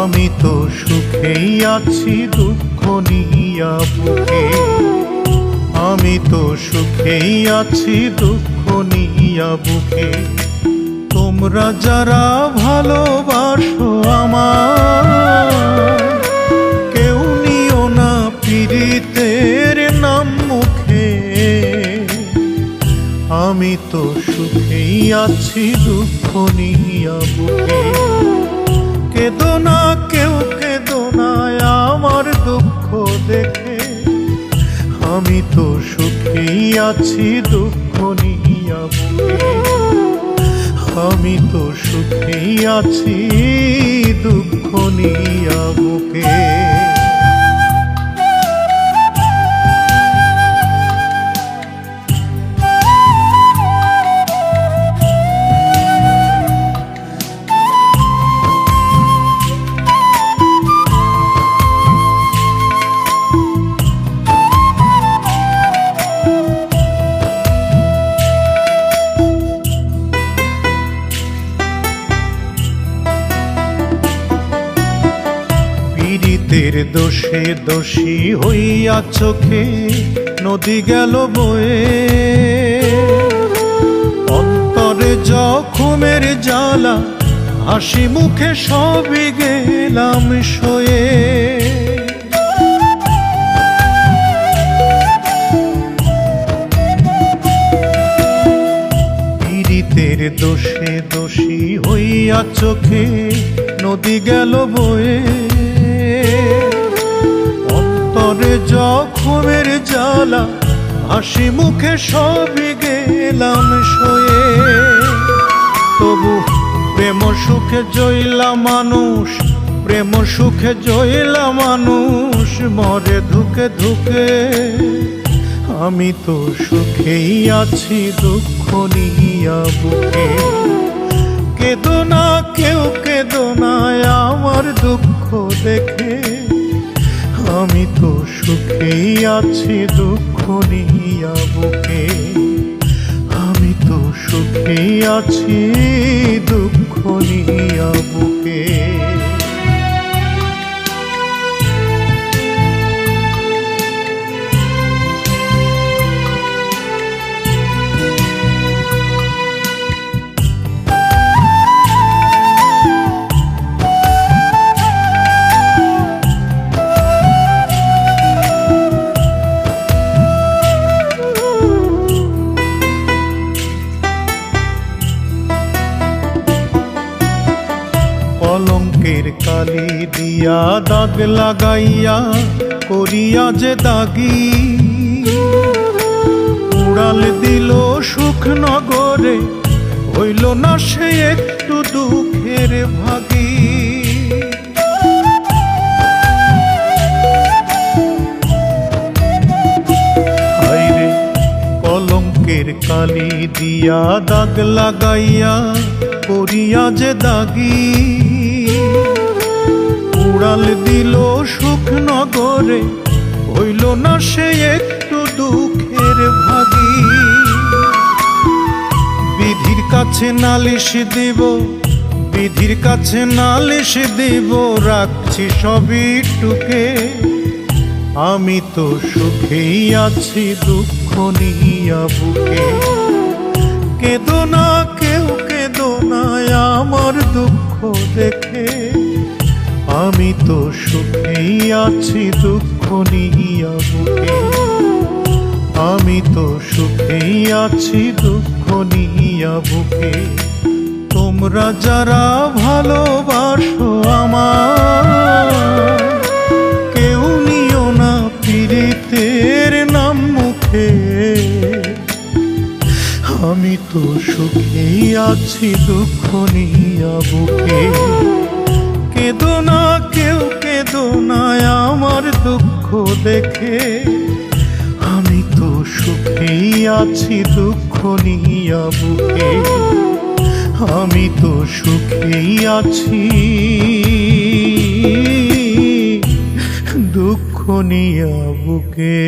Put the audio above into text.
আমি তো সুখেই আছি, দুঃখ নিয়া বুকে। আমি তো সুখেই আছি, দুঃখ নিয়া বুকে। তোমরা যারা ভালোবাসো আমার, কেউ নিও না পীড়িতের নাম মুখে। আমি তো সুখেই আছি, দুঃখ নিয়া বুকে। কেদো না, কেউ কেদো না, আমার দুঃখ দেখে। আমি তো সুখেই আছি, দুঃখ নিয়া আমি তো সুখেই আছি, দুঃখ নিয়া বুকে পীড়িতের দোষে দোষী হইয়া চোখে নদী গেল বয়ে। অন্তরে জখমের জ্বালা, হাসি মুখে সবই গেলাম শোয়ে দোষে দোষী হইয়া চোখে নদী গেল বয়ে। অন্তরে জখমের জ্বালা, হাসি মুখে সবই গেলাম শোয়ে তবু প্রেম সুখে জইলা মানুষ, প্রেম সুখে জইলা মানুষ, মরে ধুকে ধুকে। আমি তো সুখেই আছি, দুঃখ নিয়া বুকে। কেদো না কেউ কেদো না আমার দুঃখ দেখে। আমি তো সুখেই আছি, দুঃখ নিয়া বুকে। আমি তো সুখেই আছি, দুঃখ কলঙ্কের কালি দিয়া দাগ লাগাইয়া করিয়া যে দাগি। উড়াল দিল সুখ নগরে হইল না সে একটু দুঃখের ভাগী। কলঙ্কের কালি দিয়া দাগ লাগাইয়া করিয়া যে দাগি। উড়াল দিল সুখ নগরে হইল না সে একটু দুঃখের ভাগী। বিধির কাছে নালিশ দিব, বিধির কাছে নালিশ দিব, রাখছি সবই টুকে। আমি তো সুখেই আছি, দুঃখ নিয়া বুকে। কেদো না কেউ কেদো না আমার দুঃখ দেখে, আমি তো সুখেই আছি, দুঃখ নিয়া বুকে। আমি তো সুখেই আছি, দুঃখ নিয়া বুকে। তোমরা যারা ভালোবাসো আমার আমি তো সুখেই আছি দুঃখ নিয়া বুকে কেদো না, কেউ কেদো না, আমার দুঃখ দেখে। আমি তো সুখেই আছি দুঃখ নিয়া বুকে আমি তো সুখেই আছি দুঃখ নিয়া বুকে